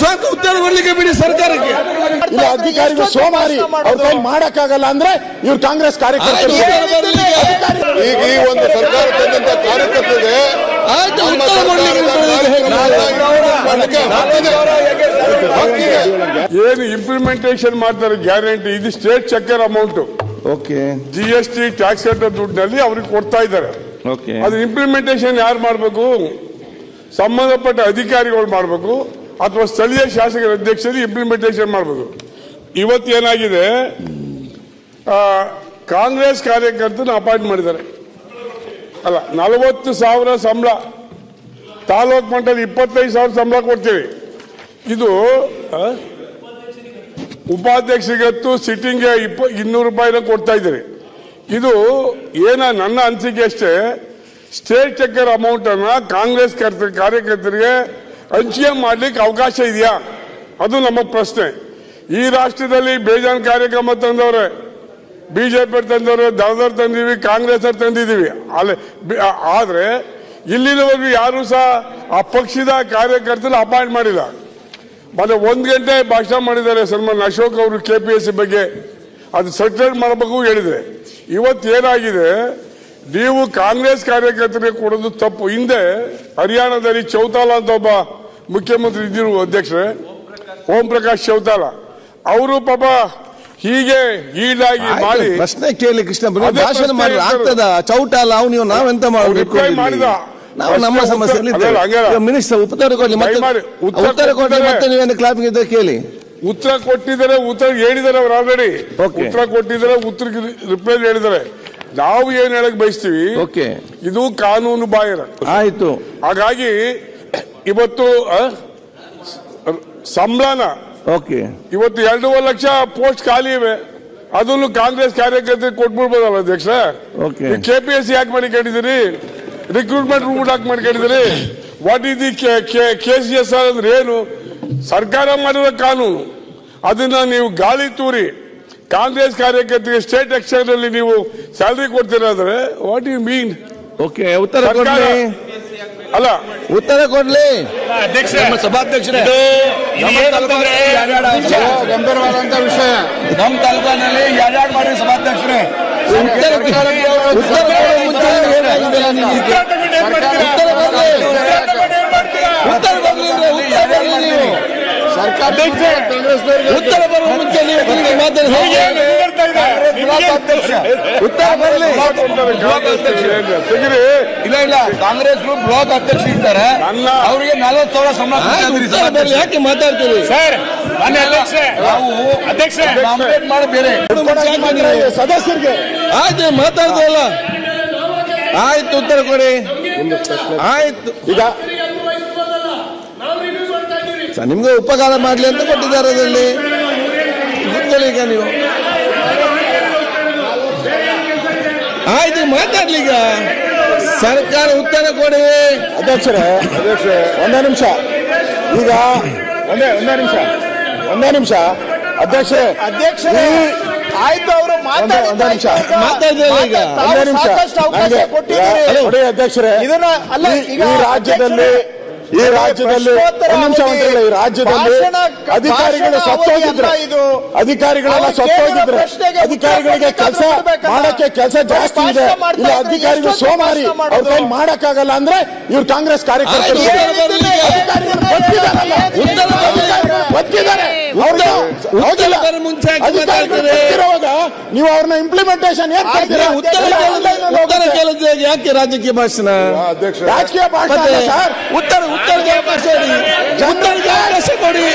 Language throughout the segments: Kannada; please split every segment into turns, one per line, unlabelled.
ಸ್ವಲ್ಪ ಉತ್ತರ ಕೊಡ್ಲಿಕ್ಕೆ ಬಿಡಿ ಸರ್ಕಾರಕ್ಕೆ.
ಇಲ್ಲ ಅಧಿಕಾರಿಗಳು ಸೋಮಾರಿ. ಅವ್ರ ಕೈ ಮಾಡಕ್ಕಾಗಲ್ಲ ಅಂದ್ರೆ ಇವ್ರು ಕಾಂಗ್ರೆಸ್ ಕಾರ್ಯಕರ್ತರು.
ಈಗ ಈ ಒಂದು ಸರ್ಕಾರ ತಂದಂತ ಕಾರ್ಯಕರ್ತರಿಗೆ ನಮ್ಮ.
ಏನು ಇಂಪ್ಲಿಮೆಂಟೇಷನ್ ಮಾಡ್ತಾರೆ ಗ್ಯಾರಂಟಿ ಇದು state exchequer amount
okay.
G S T tax ಕಟ್ಟೋ ದುಡ್ಡಿನಲ್ಲಿ ಅವ್ರಿಗೆ ಕೊಡ್ತಾ ಇದ್ದಾರೆ.
ಓಕೆ.
ಅದು ಇಂಪ್ಲಿಮೆಂಟೇಷನ್ ಯಾರು ಮಾಡಬೇಕು? ಸಂಬಂಧಪಟ್ಟ ಅಧಿಕಾರಿಗಳು ಮಾಡಬೇಕು. ಅಥವಾ ಸ್ಥಳೀಯ ಶಾಸಕರ ಅಧ್ಯಕ್ಷರಿಗೆ ಇಂಪ್ಲಿಮೆಂಟೇಷನ್ ಮಾಡಬಹುದು ಇವತ್ತು ಏನಾಗಿದೆ? ಆ, ಕಾಂಗ್ರೆಸ್ ಕಾರ್ಯಕರ್ತನ ಅಪಾಯಿಂಟ್ ಮಾಡಿದ್ದಾರೆ. ಅಲ್ಲ ನಲವತ್ತು ಸಾವಿರ ಸಂಬಳ. ತಾಲೂಕ್ ಮಟ್ಟದಲ್ಲಿ ಇಪ್ಪತ್ತೈದು ಸಾವಿರ ಸಂಬಳ ಕೊಡ್ತೀವಿ. ಇದು ಉಪಾಧ್ಯಕ್ಷರಿಗತ್ತು ಸಿಟ್ಟಿಂಗ್ಗೆ ಇಪ್ಪ ಇನ್ನೂರು ರೂಪಾಯಿನ ಕೊಡ್ತಾ ಇದ್ದೀರಿ. ಇದು ಏನ ನನ್ನ ಅನಿಸಿಕೆ ಅಷ್ಟೇ ಸ್ಟೇಟ್ ಅಮೌಂಟ್ ಅನ್ನ ಕಾಂಗ್ರೆಸ್ ಕರ್ತ- ಕಾರ್ಯಕರ್ತರಿಗೆ ಹಂಚಿಕೆ ಮಾಡ್ಲಿಕ್ಕೆ ಅವಕಾಶ ಇದೆಯಾ? ಅದು ನಮ್ಮ ಪ್ರಶ್ನೆ. ಈ ರಾಷ್ಟ್ರದಲ್ಲಿ ಬೇಜಾನ್ ಕಾರ್ಯಕ್ರಮ ತಂದವ್ರೆ. ಬಿಜೆಪಿ ತಂದವ್ರೆ ದಳದವ್ರು ತಂದಿದೀವಿ, ಕಾಂಗ್ರೆಸ್ ಅವ್ರು ತಂದಿದೀವಿ. ಅಲ್ಲಿ ಆದ್ರೆ ಇಲ್ಲಿನವರೆಗೂ ಯಾರು ಸಹ ಆ ಪಕ್ಷದ ಕಾರ್ಯಕರ್ತನ ಅಪಾಯಿಂಟ್ ಮಾಡಿಲ್ಲ. ಮತ್ತೆ ಒಂದ್ ಗಂಟೆ ಭಾಷಣ ಮಾಡಿದ್ದಾರೆ ಸನ್ಮಾನ್ ಅಶೋಕ್ ಅವರು ಕೆ ಪಿ ಎಸ್ ಸಿ ಬಗ್ಗೆ. ಅದು ಸೆಟ್ರೇಟ್ ಮಾಡಬೇಕು ಹೇಳಿದ್ರೆ. ಇವತ್ತು ಏನಾಗಿದೆ? ನೀವು ಕಾಂಗ್ರೆಸ್ ಕಾರ್ಯಕರ್ತರಿಗೆ ಕೊಡೋದು ತಪ್ಪು. ಹಿಂದೆ ಹರಿಯಾಣದಲ್ಲಿ ಚೌತಾಲ ಅಂತ ಒಬ್ಬ ಮುಖ್ಯಮಂತ್ರಿ ಇದ್ದಿರುವ ಅಧ್ಯಕ್ಷರೇ ಓಂ ಪ್ರಕಾಶ್ ಚೌತಾಲ ಅವರು ಪಾಪ ಹೀಗೆ ಈಡಾಗಿ ಮಾಡಿ
ಪ್ರಶ್ನೆ ಕೇಳಿ ಕೃಷ್ಣ ಭಾಷಣ ಮಾಡಿ ಆಗ್ತದ? ಚೌಟ ಅವನು ಅವ್ ನೀವು ನಾವೆಂತ ಮಾಡಬೇಕು
ಮಾಡಿದ.
ನಾವು ನಮ್ಮ
ಸಮಸ್ಯೆ
ಸಮಸ್ಯೆಯಲ್ಲಿ. ಮಿನಿಸ್ಟರ್ ಉತ್ತರ ಕೊಡ್ಲಿ ಮತ್ತೆ
ಉತ್ತರ ಕೊಟ್ಟರೆ.
ಮತ್ತೆ ನೀವೇನು ಕ್ಲಾಪಿಂಗ್ ಇದ್ದ ಕೇಳಿ.
ಉತ್ತರ ಕೊಟ್ಟಿದ್ದಾರೆ ಉತ್ತರ ಹೇಳಿದ್ದಾರೆ ಅವ್ರು ಆಲ್ರೆಡಿ. ಉತ್ತರ ಕೊಟ್ಟಿದ್ದಾರೆ ಉತ್ತರಕ್ಕೆ ರಿಪ್ಲೈ ಹೇಳಿದ್ದಾರೆ. ನಾವು ಏನ್ ಹೇಳಕ್ ಬಯಸ್ತೀವಿ? ಇದು ಕಾನೂನು ಬಾಹಿರ.
ಆಯ್ತು.
ಹಾಗಾಗಿ ಇವತ್ತು ಸಂಬಳನ.
ಓಕೆ.
ಇವತ್ತು ಎರಡೂವರೆ ಲಕ್ಷ ಪೋಸ್ಟ್ ಖಾಲಿ ಇವೆ. ಅದನ್ನು ಕಾಂಗ್ರೆಸ್ ಕಾರ್ಯಕರ್ತರಿಗೆ ಕೊಟ್ಬಿಡ್ಬೋದಲ್ಲ ಅಧ್ಯಕ್ಷ?
KPSC
K P S C ಯಾಕೆ ಮಾಡ್ಕೊಂಡಿದ್ದೀರಿ? ರಿಕ್ರೂಟ್ಮೆಂಟ್ ರೂಲ್ ಯಾಕೆ ಕೇಳಿದಿರಿ what is the K C S R ಅಂದ್ರೆ ಏನು? ಸರ್ಕಾರ ಮಾಡಿರೋ ಕಾನೂನು. ಅದನ್ನ ನೀವು ಗಾಳಿ ತೂರಿ. ಕಾಂಗ್ರೆಸ್ ಕಾರ್ಯಕರ್ತರಿಗೆ ಸ್ಟೇಟ್ ಎಕ್ಸ್ಚೇಂಜ್ ಅಲ್ಲಿ ನೀವು ಸ್ಯಾಲ್ರಿ ಕೊಡ್ತೀರಾ ಅಂದ್ರೆ ವಾಟ್ ಯು ಮೀನ್
ಓಕೆ ಉತ್ತರ
ಅಲ್ಲ.
ಉತ್ತರ ಕೊಡ್ಲಿ.
ನಮ್ಮ ಸಭಾಧ್ಯಕ್ಷರೇ.
ಗಂಭೀರವಾದಂತ ವಿಷಯ.
ನಮ್ಮ ತಾಲೂಕಿನಲ್ಲಿ ಯಾರ್ಯಾರು ಮಾಡಿ ಸಭಾಧ್ಯಕ್ಷರೇ?
ಉತ್ತರ ಉತ್ತರ ಬರುವ ಮುಂಚೆ ಉತ್ತರ ಬರಲಿ.
ಇಲ್ಲ ಇಲ್ಲ. ಕಾಂಗ್ರೆಸ್ ಬ್ಲಾಕ್ ಅಧ್ಯಕ್ಷ
ಇದ್ದಾರೆ.
ಅವರಿಗೆ ನಲವತ್ತು ಸಾವಿರ ಸಂಬಳ
ಯಾಕೆ ಮಾತಾಡ್ತೀರಿ?
ಸರ್ ಅಧ್ಯಕ್ಷೆ
ಸದಸ್ಯರಿಗೆ.
ಆಯ್ತು ಮಾತಾಡ್ತಲ್ಲ ಆಯ್ತು ಉತ್ತರ ಕೊಡಿ. ಆಯ್ತು.
ಈಗ
ನಿಮ್ಗೆ ಉಪಕಾರ ಮಾಡಲಿ ಅಂತ ಕೊಟ್ಟಿದ್ದಾರೆ ಅದರಲ್ಲಿ. ಈಗ ನೀವು. ಆಯ್ತು ಮಾತಾಡ್ಲಿ ಈಗ. ಸರ್ಕಾರ ಉತ್ತರ ಕೊಡಿ.
ಅಧ್ಯಕ್ಷರೇ ಅಧ್ಯಕ್ಷರೇ ಒಂದೇ ನಿಮಿಷ. ಈಗ ಒಂದೇ ಒಂದೇ ನಿಮಿಷ. ಒಂದೇ ನಿಮಿಷ. ಅಧ್ಯಕ್ಷ
ಅಧ್ಯಕ್ಷರೇ ಆಯ್ತು ಅವರು
ಒಂದೇ ಒಂದೇ ನಿಮಿಷ.
ಈಗ.
ಒಂದೇ ನಿಮಿಷ.
ಸಾಕಷ್ಟು ಅವಕಾಶ
ನನಗೆ-
ಕೊಟ್ಟಿದ್ದೀರಿ.
ಅಧ್ಯಕ್ಷರೇ
ಇದನ್ನ ಅಲ್ಲ
ಈ ರಾಜ್ಯದಲ್ಲಿ ಈ ರಾಜ್ಯದಲ್ಲಿ ನಿಮಿಷ ಈ ರಾಜ್ಯದಲ್ಲಿ ಅಧಿಕಾರಿಗಳು ಸತ್ತೋಗಿದ್ರೆ
ಇದು.
ಅಧಿಕಾರಿಗಳೆಲ್ಲ ಸತ್ತೋಗಿದ್ರೆ ಅಧಿಕಾರಿಗಳಿಗೆ ಕೆಲಸ. ಮಾಡಕ್ಕೆ ಕೆಲಸ ಜಾಸ್ತಿ ಇದೆ. ಇಲ್ಲ ಅಧಿಕಾರಿಗಳು ಸೋಮಾರಿ ಅವ್ರ ಕೈ ಮಾಡಕ್ಕಾಗಲ್ಲ ಅಂದ್ರೆ ಇವ್ರು ಕಾಂಗ್ರೆಸ್ ಕಾರ್ಯಕರ್ತರು. ಬದುಕಿದಾರಲ್ಲ. ಬದುಕಿದ್ದಾರೆ
ಮುಂಚೆ
ಅಧಿಕಾರಿಗಳು ನೀವು ಅವ್ರನ್ನ ಇಂಪ್ಲಿಮೆಂಟೇಷನ್ ಏನ್?
ಉತ್ತರ
ಎಲ್ಲ
ಕೇಳಿದ್ರೆ
ಅಲ್ಲಿ
ಉತ್ತರ
ಹೋಗುತ್ತೆ.
ಕೇಳಿದ್ರೆ ಯಾಕೆ ರಾಜಕೀಯ ಭಾಷಣ?
ಅಧ್ಯಕ್ಷ
ರಾಜಕೀಯ ಭಾಷಣ
ಮತ್ತೆ
ಅಲ್ಲ ಸರ್.
ಉತ್ತರ ಉತ್ತರಕ್ಕೆ ಅವಕಾಶ ಕೊಡಿ ಉತ್ತರಕ್ಕೆ ಅವಕಾಶ ಕೊಡಿ.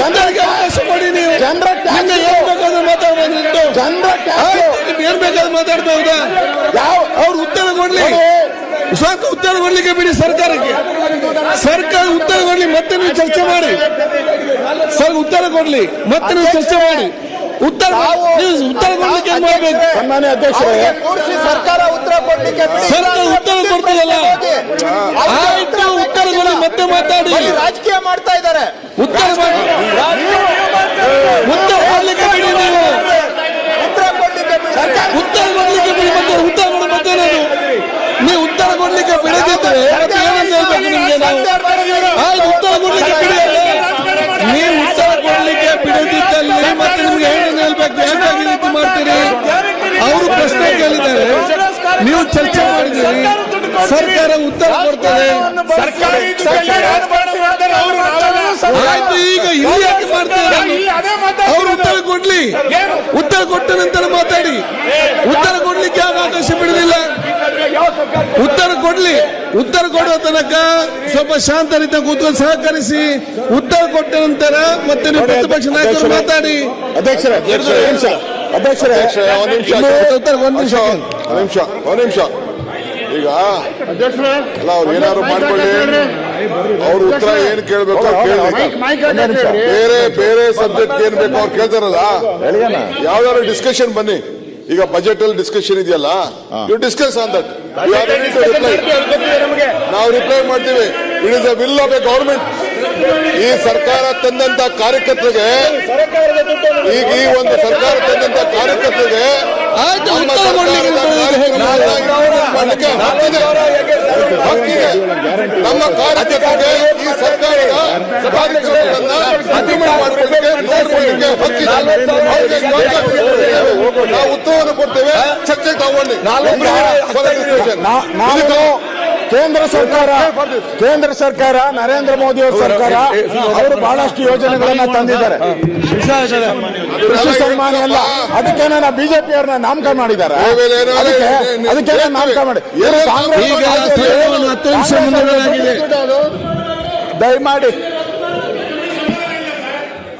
ಉತ್ತರಕ್ಕೆ ಅವಕಾಶ ಕೊಡಿ ನೀವು.
ಜನರ ಟ್ಯಾಕ್ಸ್
ನಿಮ್ಗೆ ಏನ್ ಬೇಕಾದ್ರೂ ಮಾತಾಡ್ಬೋದು ನಿಮ್ದು.
ಜನರ ಟ್ಯಾಕ್ಸ್
ಆಯ್ತು, ನಿಮ್ಗೆ ಏನ್ ಬೇಕಾದ್ರೂ ಮಾತಾಡ್ಬಹುದಾ
ಯಾವ
ಅವ್ರು ಉತ್ತರ ಕೊಡ್ಲಿ. ಸ್ವಲ್ಪ ಉತ್ತರ ಕೊಡ್ಲಿಕ್ಕೆ ಬಿಡಿ ಸರ್ಕಾರಕ್ಕೆ. ಸರ್ಕಾರ ಉತ್ತರ ಕೊಡ್ಲಿ ಮತ್ತೆ ನೀವು ಚರ್ಚೆ ಮಾಡಿ. ಸರ್ ಉತ್ತರ ಕೊಡ್ಲಿ ಮತ್ತೆ ನೀವು ಚರ್ಚೆ ಮಾಡಿ. ಉತ್ತರ ನೀವು ಉತ್ತರ ಕೊಡ್ಲಿಕ್ಕೆ ಮಾಡಬೇಕು.
ಸನ್ಮಾನ್ಯ ಅಧ್ಯಕ್ಷರೇ.
ಕೂರಿಸಿ ಸರ್ಕಾರ ಉತ್ತರ ಕೊಡ್ಲಿಕ್ಕೆ.
ಸರ್ಕಾರ ಉತ್ತರ ಕೊಡ್ತದಲ್ಲ? ಆಯ್ತು ಉತ್ತರ ಕೊಡಿ ಮತ್ತೆ ಮಾತಾಡಿ.
ರಾಜಕೀಯ ಮಾಡ್ತಾ ಇದ್ದಾರೆ.
ಉತ್ತರ ಮಾಡಿ ಉತ್ತರ ಕೊಡ್ಲಿಕ್ಕೆ ಬಿಡಿ ನೀವು
ಉತ್ತರ ಕೊಡ್ಲಿಕ್ಕೆ ಬಿಡಿ.
ಉತ್ತರ ಕೊಡ್ಲಿಕ್ಕೆ ಬಿಡಿ ಮತ್ತೆ ಉತ್ತರ ಕೊಡಿ ಮತ್ತೆ ನಾನು ನೀವು ಉತ್ತರ ಕೊಡ್ಲಿಕ್ಕೆ ಬಿಡದಿದ್ರೆ ಮತ್ತೆ ಏನಂತ ಹೇಳ್ಬೇಕು ನಿಮ್ಗೆ ನಾವು ಆಯ್ತು ಉತ್ತರ ಕೊಡ್ಲಿಕ್ಕೆ ಬಿಡಿ ಅಲ್ಲ ನೀವು ಚರ್ಚೆ ಮಾಡಿದ್ದೀರಿ ಸರ್ಕಾರ ಉತ್ತರ ಕೊಡ್ತದೆ. ಆಯ್ತು ಈಗ ಇಲ್ಲಿ ಯಾಕೆ ಮಾಡ್ತಾರೆ
ಇಲ್ಲಿ ಅದೇ
ಅವ್ರು ಉತ್ತರ. ಕೊಡ್ಲಿ.
ಏನು?
ಉತ್ತರ ಕೊಟ್ಟ ನಂತರ ಮಾತಾಡಿ. ಉತ್ತರ ಕೊಡ್ಲಿಕ್ಕೆ ಯಾವ ಅವಕಾಶ ಬಿಡುದಿಲ್ಲ. ಉತ್ತರ ಕೊಡ್ಲಿ. ಉತ್ತರ ಕೊಡುವ ತನಕ ಸ್ವಲ್ಪ ಶಾಂತ ರೀತಿ ಕೂತ್ಕೊಂಡು ಸಹಕರಿಸಿ ಉತ್ತರ ಕೊಟ್ಟ ನಂತರ ಮತ್ತೆ ನೀವು ಪ್ರತಿಪಕ್ಷ ನಾಯಕರು ಮಾತಾಡಿ.
ಅಧ್ಯಕ್ಷರ ಒಂದು ನಿಮಿಷ ಅಧ್ಯಕ್ಷರೇ
ಒಂದು ನಿಮಿಷ.
ಒಂದ್ ನಿಮಿಷ
ಒಂದ್ ನಿಮಿಷ. ಈಗ ಅಲ್ಲ ಅವ್ರು ಏನಾದ್ರು ಮಾಡ್ಕೊಳ್ಳಿ. ಅವ್ರ ಉತ್ತರ ಏನ್ ಕೇಳ್ಬೇಕು ಬೇರೆ ಬೇರೆ ಸಬ್ಜೆಕ್ಟ್ ಏನ್ ಬೇಕು ಅವ್ರು ಕೇಳ್ತಾರಲ್ಲ ಯಾವ್ದಾದ್ರು ಡಿಸ್ಕಷನ್ ಬನ್ನಿ. ಈಗ ಬಜೆಟ್ ಅಲ್ಲಿ ಡಿಸ್ಕಷನ್ ಇದೆಯಲ್ಲ ಯು ಡಿಸ್ಕಸ್ ಆನ್ ದಟ್ ನಾವು ರಿಪ್ಲೈ ಮಾಡ್ತೀವಿ. It is a will of a government ಈ ಸರ್ಕಾರ ತಂದಂತ ಕಾರ್ಯಕರ್ತರಿಗೆ ಈಗ ಈ ಒಂದು ಸರ್ಕಾರ ತಂದಂತ ಕಾರ್ಯಕರ್ತರಿಗೆ
ಆಯ್ತು, ಉತ್ತರ ಕೊಡ್ಲಿಕ್ಕೆ
ನಮ್ಮ ಕಾರ್ಯಕರ್ತರಿಗೆ ಈ ಸರ್ಕಾರದ ಕಾರ್ಯಕ್ರಮಗಳನ್ನ ಮಾಡ್ಕೊಳ್ಳಿಕ್ಕೆ ನೋಡ್ಕೊಳ್ಳಿಕ್ಕೆ ಹಕ್ಕಿದೆ. ನಾವು ಉತ್ತರವನ್ನು ಕೊಡ್ತೇವೆ ಚರ್ಚೆ ತಗೊಂಡು
ನಾಲ್ಕು ಕೇಂದ್ರ ಸರ್ಕಾರ ಕೇಂದ್ರ ಸರ್ಕಾರ ನರೇಂದ್ರ ಮೋದಿ ಅವರ ಸರ್ಕಾರ ಅವರು ಬಹಳಷ್ಟು ಯೋಜನೆಗಳನ್ನ ತಂದಿದ್ದಾರೆ ಕೃಷಿ ಸನ್ಮಾನ ಎಲ್ಲ ಅದಕ್ಕೆ ನಾನು ಬಿಜೆಪಿ ಅವ್ರನ್ನ ನಾಮಕ ಮಾಡಿದ್ದಾರೆ ಅದಕ್ಕೆ ಅದಕ್ಕೆ ನಾಮಕ ಮಾಡಿ ದಯಮಾಡಿ